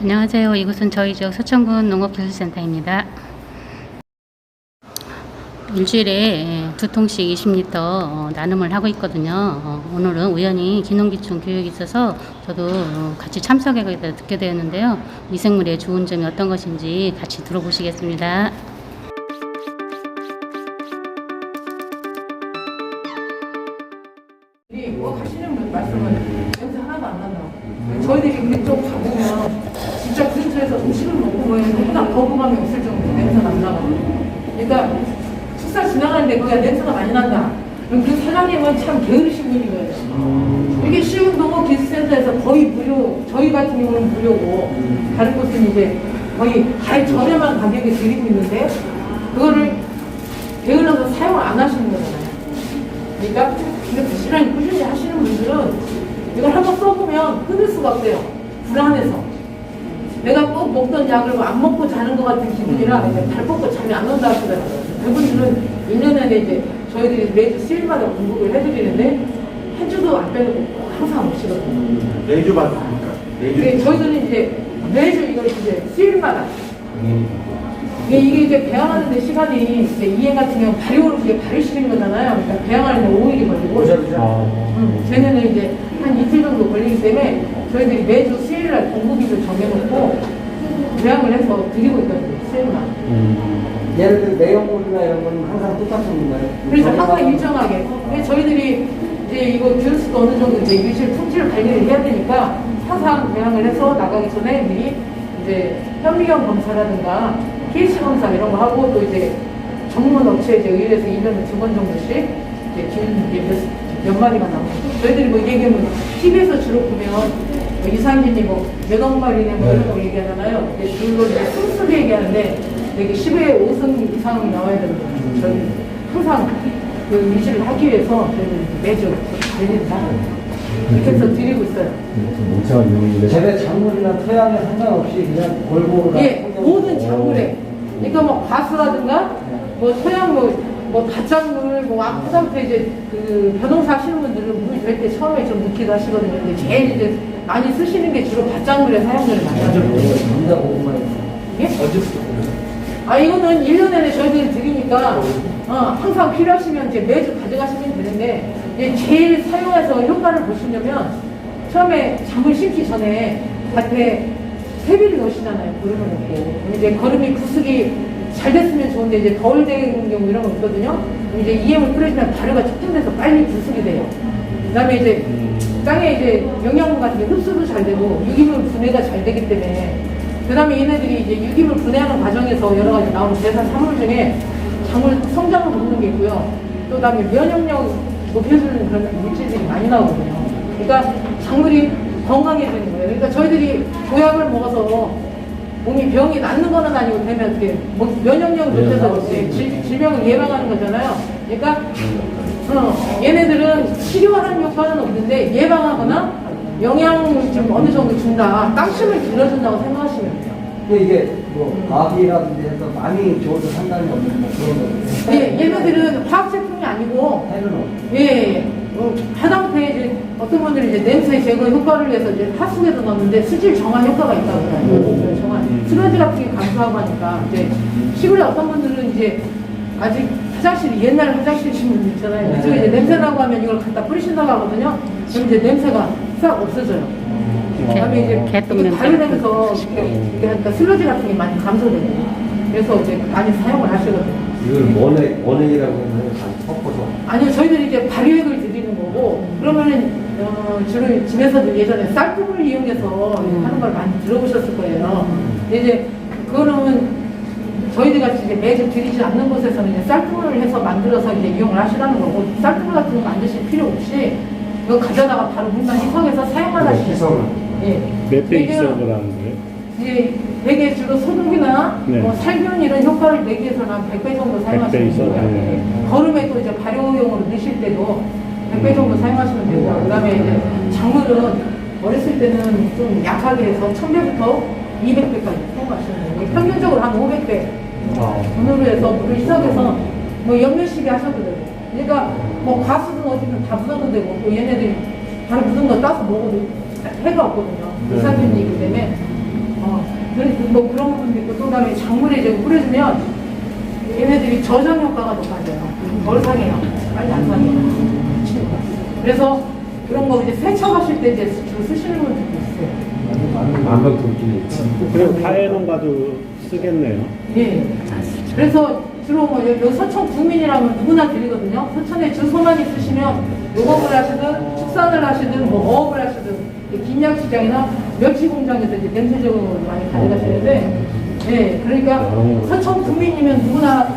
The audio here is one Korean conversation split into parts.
안녕하세요. 이곳은 저희 지역 서천군 농업기술센터입니다. 일주일에 두 통씩 20리터 어, 나눔을 하고 있거든요. 어, 오늘은 우연히 기농기촌 교육이 있어서 저도 어, 같이 돼- 듣게 되었는데요. 미생물의 좋은 점이 어떤 것인지 같이 들어보시겠습니다. 그러니까 식사 지나가는데 거기가 냄새가 많이 난다. 그럼 그 사장님은 참 게으르신 분인 거예요. 이게 쉬운 농업 기술센터에서 거의 무료, 저희 같은 경우는 무료고 다른 곳은 이제 거의 갈 저렴한 가격에 드리고 있는데 그거를 게을러서 사용을 안 하시는 거잖아요. 그러니까 이거 부지런히 꾸준히 하시는 분들은 이걸 한번 써보면 끊을 수가 없대요. 불안해서. 내가 꼭 먹던 약을 뭐 안 먹고 자는 것 같은 기분이라 이제 발 뻗고 잠이 안 온다 하시더라고요. 그분들은 1년에 이제 저희들이 매주 수일마다 공급을 해드리는데 한 주도 안 빼놓고 꼭 항상 오시거든요. 내주 받습니까? 근데 내주. 저희들은 이제 매주 이걸 이제 수일마다 이게, 이게 이제 배양하는 데 시간이 이제 이행 같은 경우 발효로 이제 발효시키는 거잖아요. 그러니까 배양하는 데 5일이 걸리고 음, 쟤네는 이제 한 이틀 정도 걸리기 때문에 저희들이 매주 수요일 날 공급일을 정해놓고 배양을 해서 드리고 있거든요. 수요일 날. 예를 들어 내용물이나 이런 건 항상 똑같은 건가요? 그래서 항상 일정하게. 근데 저희들이 이제 이거 교수도 어느 정도 이제 유실 품질 관리를 해야 되니까 항상 배양을 해서 나가기 전에 미리 이제 현미경 검사라든가 pH 검사 이런 거 하고 또 이제 전문 업체 이제 의뢰해서 1년에 두 번 정도씩 이제 균 몇, 몇 마리가 나오고 저희들이 뭐 얘기하면 TV에서 주로 보면 뭐 이상진이 뭐 몇억 마리네 뭐 이런 거 얘기하잖아요. 근데 줄로 이제 순수를 얘기하는데 여기 10회 5승 이상 나와야 됩니다. 저희 항상 그 유지를 하기 위해서 저희는 매주 드린다. 이렇게 해서 드리고 있어요. 재배 작물이나 토양에 상관없이 그냥 골고루 다 예, 모든 작물에. 그러니까 뭐 과수라든가 뭐 토양 뭐, 뭐 밭작물, 뭐 아프상태 이제 그 변호사 하시는 분들은 물될때 처음에 좀 넣기도 하시거든요. 근데 제일 이제 많이 쓰시는 게 주로 밭작물에 사용들을 많이 하죠. 감자 고구마 예? 아, 이거는 1년 내내 저희들이 드리니까, 어, 항상 필요하시면 이제 매주 가져가시면 되는데, 이제 제일 사용해서 효과를 보시려면, 처음에 작물 심기 전에 밭에 퇴비를 넣으시잖아요. 거름을 넣고. 이제 거름이 구숙이 잘 됐으면 좋은데, 이제 덜된 경우 이런 거 있거든요. 이제 EM을 뿌려주면 발효가 촉진돼서 빨리 구숙이 돼요. 그 다음에 이제 땅에 이제 영양분 같은 게 흡수도 잘 되고, 유기물 분해가 잘 되기 때문에, 그 다음에 얘네들이 이제 유기물 분해하는 과정에서 여러 가지 나오는 대사 산물 중에 작물 성장을 돕는 게 있고요. 또 그다음에 면역력 높여주는 그런 물질들이 많이 나오거든요. 그러니까 작물이 건강해지는 거예요. 그러니까 저희들이 보약을 먹어서 몸이 병이 낫는 거는 아니고 되면 어떻게 뭐 면역력을 높여서 이제 질, 질병을 예방하는 거잖아요. 그러니까 어, 얘네들은 치료하는 효과는 없는데 예방하거나 영양을 좀 어느 정도 준다. 땅심을 길러준다고 생각하시면 돼요. 근데 이게 뭐 밥이라든지 해서 많이 줘도 상관이 없는 뭐 그런 거 예, 얘네들은 화학 제품이 아니고 예, 예. 어, 하다못해 이제 냄새 제거 효과를 위해서 이제 파수에도 넣는데 수질 정화 효과가 있다고 해요. 정화. 스러지 같은 게 감소하고 하니까 이제 시골에 어떤 분들은 이제 아직 화장실이 옛날 화장실이신 분들 있잖아요. 그쪽에 이제 냄새 나고 하면 이걸 갖다 뿌리신다고 하거든요. 그럼 이제 냄새가 싹 없어져요. 그다음에 이제 발효되면서 이렇게 하니까 슬러지 같은 게 많이 감소되거든요. 그래서 이제 많이 사용을 하시거든요. 이걸 원액 원액이라고 하면 다 섞어서 아니요, 저희들이 이제 발효액을 드리는 거고, 그러면은, 어, 주로 집에서도 예전에 쌀뜨물 이용해서 하는 걸 많이 들어보셨을 거예요. 근데 이제, 그거는 저희들 같이 이제 매주 드리지 않는 곳에서는 이제 쌀뜨물을 해서 만들어서 이제 이용을 하시라는 거고, 쌀뜨물 같은 거 만드실 필요 없이, 이거 가져다가 바로 물만 희석해서 사용만 하시면 돼요. 희석을. 예. 몇배 이게 희석을 하는데? 이제 되게 주로 소독이나 네. 뭐 살균 이런 효과를 내기 위해서는 한 100배 정도 100배 사용하시면 이상? 돼요. 네. 거름에 또 이제 발효용으로 넣으실 때도 100배 정도 사용하시면 되고 그 다음에 이제 작물은 어렸을 때는 좀 약하게 해서 1000배부터 200배까지 사용하시면 돼요. 평균적으로 한 500배 돈으로 해서 물을 희석해서 뭐 연면시게 하셔도 되고 그러니까 뭐 가수든 어디든 다 묻어도 되고 또 얘네들이 바로 묻은 거 따서 먹어도 해가 없거든요. 유산균이기 때문에 어, 그래, 뭐 그런 부분도 있고, 또 다음에 작물에 이제 뿌려주면 얘네들이 저장 효과가 높아져요. 덜 상해요. 빨리 안 상해요. 그래서 그런 거 이제 세척하실 때 이제 주로 쓰시는 분들도 있어요. 만병통치네. 그리고 다해농가도 쓰겠네요. 예. 그래서 주로 뭐 여기 여기 서천 구민이라면 누구나 드리거든요. 서천에 주소만 있으시면 농업을 하시든 축산을 하시든 뭐 어업을 하시든 이 김양시장이나 멸치 공장에서 이제 냄새적으로 많이 가져가시는데 예, 그러니까 서천 구민이면 누구나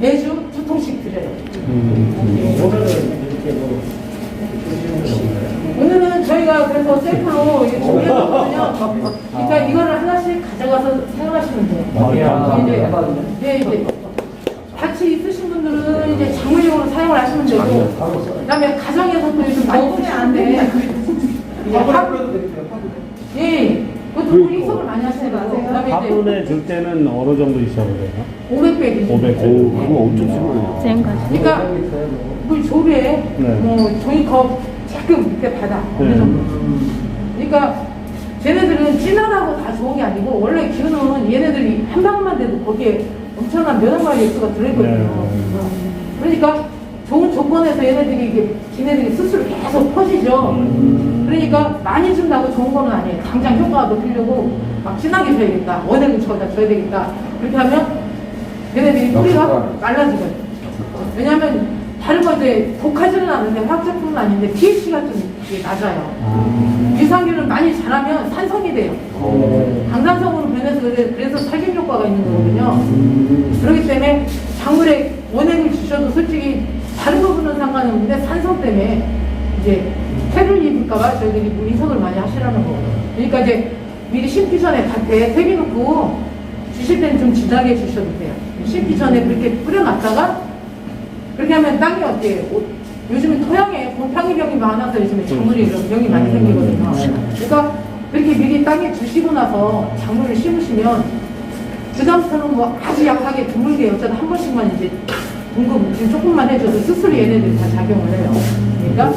매주 두 통씩 드려요. 오늘은 저희가 그래서 셀프로 이게 준비해놨거든요. 그러니까 이거를 하나씩 가져가서 사용하시면 돼요. 아, 이제, 대박이네. 네, 이제 같이 있으신 분들은 이제 작물용으로 사용을 하시면 되고, 그다음에 가정에서 또 요즘 많이 쓰시는데, 이제 화- 예, 그것도 익석을 많이 하시는 거고, 그다음에 이제 화분에 줄 때는 어느 정도 있어야 돼요? 500배 500. 오, 그거 엄청 심하네요. 센 거지. 그러니까 물 조리에 네. 뭐 종이컵 조금 밑에 바다 어느 네. 정도. 그러니까 쟤네들은 진하다고 다 좋은 게 아니고 원래 기운은 얘네들이 한 방울만 돼도 거기에 엄청난 몇억 마리 액수가 들어있거든요. 네. 그러니까 좋은 조건에서 얘네들이 이게 지네들이 스스로 계속 퍼지죠. 그러니까 많이 준다고 좋은 거는 아니에요. 당장 효과가 높이려고 막 진하게 줘야겠다. 원액을 저기다 줘야 되겠다. 그렇게 하면 얘네들이 뿌리가 말라지거든요. 왜냐하면 다른 거 이제 독하지는 않은데 화학제품은 아닌데 pH가 좀 이게 낮아요. 유산균을 많이 자라면 산성이 돼요. 강산성으로 변해서 그래- 그래서 살균 효과가 있는 거거든요. 그렇기 때문에 작물에 원액을 주셔도 솔직히 다른 부분은 상관없는데 산성 때문에 이제 해를 입을까봐 저희들이 물 이석을 많이 하시라는 거예요. 그러니까 이제 미리 심기 전에 밭에 세비 놓고 주실 때는 좀 진하게 주셔도 돼요. 심기 전에 그렇게 뿌려놨다가 그렇게 하면 땅이 어때요? 오- 요즘은 토양에 곰팡이 병이 많아서 요즘에 작물이 이런 병이 많이 생기거든요. 그러니까 그렇게 미리 땅에 주시고 나서 작물을 심으시면 그다음부터는 뭐 아주 약하게 드물게 어쩌다 한 번씩만 이제 공급 지금 조금만 해줘도 스스로 얘네들이 다 작용을 해요. 그러니까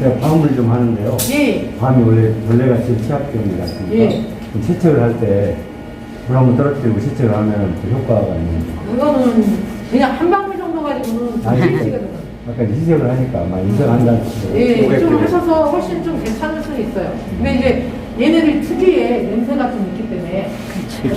제가 방문을 좀 하는데요. 예, 밤이 원래 벌레가 제일 취약병이 같으니까 예. 좀 세척을 할 때 불 한번 떨어뜨리고 세척을 하면 그 효과가 있는데 그거는 그냥 한 방울 정도 가지고는 아니, 돼요. 아까 희석을 하니까 막 이상한다는 예, 좀 하셔서 훨씬 좀 괜찮을 수는 있어요. 근데 이제 얘네들 특유의 냄새가 좀 있기 때문에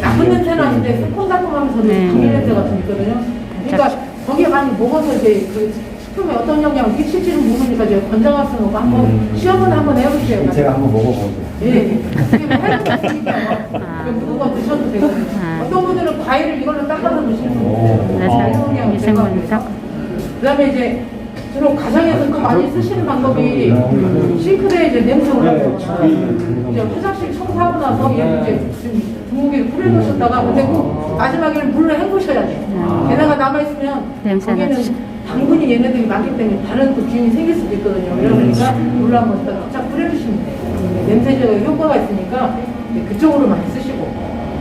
나쁜 냄새는 아닌데 새콤달콤하면서 네. 감귤 냄새가 좀 있거든요. 그러니까 거기에 많이 먹어서 이제 그 식품에 어떤 영향을 끼칠지는 모르니까 이제 권장할 수는 없고 한번 음. 시험을 한번 해보세요. 제가 한번 먹어보죠. 예, 이게 뭐 해를 있으니까요. 무거 드셔도 되거든요. 아. 어떤 분들은 과일을 이걸로 닦아서 드시는 분들 오. 그래서 미생물을 딱 그다음에 이제 주로 가정에서 또 많이 쓰시는 방법이 싱크대에 이제 냄새 올라오잖아요. 이제 화장실 청소하고 나서 얘를 이제 좀 분무기를 뿌려놓으셨다가 근데 꼭 마지막에는 물로 헹구셔야 돼요. 게다가 남아있으면 냄새 나지. 거기는 당분이 얘네들이 많기 때문에 다른 또 기운이 생길 수도 있거든요. 그러니까 물로 한번 딱 뿌려주시면 돼요. 냄새적 효과가 있으니까 그쪽으로 많이 쓰시고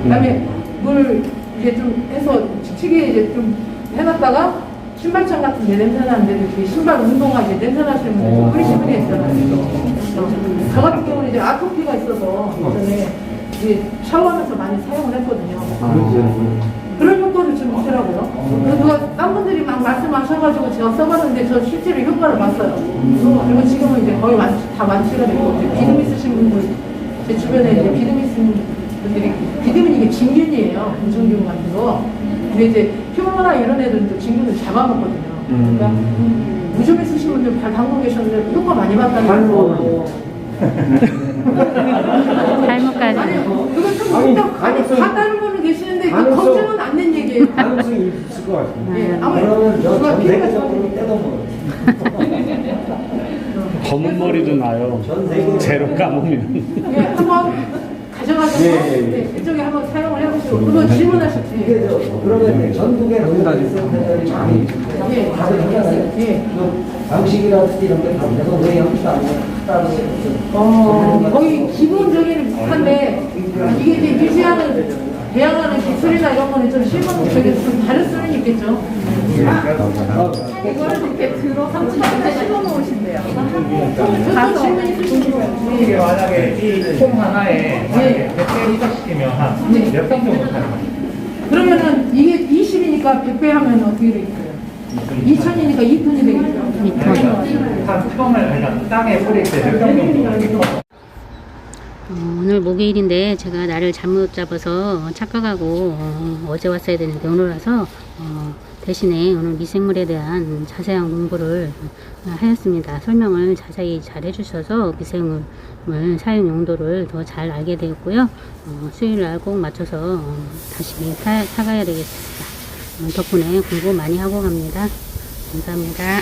그다음에 물 이제 좀 해서 지치게 이제 좀 해놨다가 신발장 같은 데 냄새 나는데 이렇게 신발 운동화 이제 냄새 나시는 분들 좀 뿌리시는 게 있잖아요. 어, 저 같은 경우는 이제 아토피가 있어서 예전에 이제 샤워하면서 많이 사용을 했거든요. 그 그래서 누가 딴 분들이 막 말씀하셔가지고 제가 써봤는데 저 실제로 효과를 봤어요. 그리고 지금은 이제 거의 완, 다 완치가 됐고 이제 비듬 있으신 분들 제 주변에 이제 비듬 있으신 분들이 비듬은 이게 진균이에요. 무중균 같은 거. 근데 이제 퓨어나 이런 애들은 또 진균을 잡아먹거든요. 그러니까 무좀 있으신 분들 발 담고 계셨는데 효과 많이 봤다는 거. 탈모까지. 아니, 그거 좀 일단 아니 봤다는 분은 계시는데 그 검증은 안 된 얘기예요. 가능성이 있을 것 같아요. 예, 그러면 저 누가 전 피해가 세계적으로 떼어먹어요. 검은 머리도 나요. 전 세계 제로 감으면. 예, 한번 가져가셔서 예, 예, 예. 네, 그쪽에 한번 사용을 해보시고 그거 질문하셨지. 이게 저 그러면 전국에 농가센터들이 많이 예. 다들 하잖아요. 예. 그 방식이라든지 이런 게 다른데서 왜 여기서 안 따로 어, 거의 기본적인 비슷한데 이게 이제 유지하는 배양하는 기술이나 이런 거는 좀 실무 저기 좀 다를 수는 있겠죠. 예, 감사합니다. 이거를 이렇게 들어 삼촌한테 이 이게 만약에 이통 하나에 만약에 100개 이상 시키면 한몇 평 정도 타는 거예요? 그러면은 이게 20이니까 100배 하면 어떻게 되겠어요? 2000이니까 2톤이 되겠죠. 한 평을 그러니까 땅에 뿌릴 때몇평 정도 어, 오늘 목요일인데 제가 날을 잘못 잡아서 착각하고 어, 제 왔어야 되는데 오늘 와서 어, 대신에 오늘 미생물에 대한 자세한 공부를 어, 하였습니다. 설명을 자세히 잘 해주셔서 미생물 사용 용도를 더 잘 알게 되었고요. 어, 수요일 날 꼭 맞춰서 어, 다시 사, 사가야 되겠습니다. 어, 덕분에 공부 많이 하고 갑니다. 감사합니다.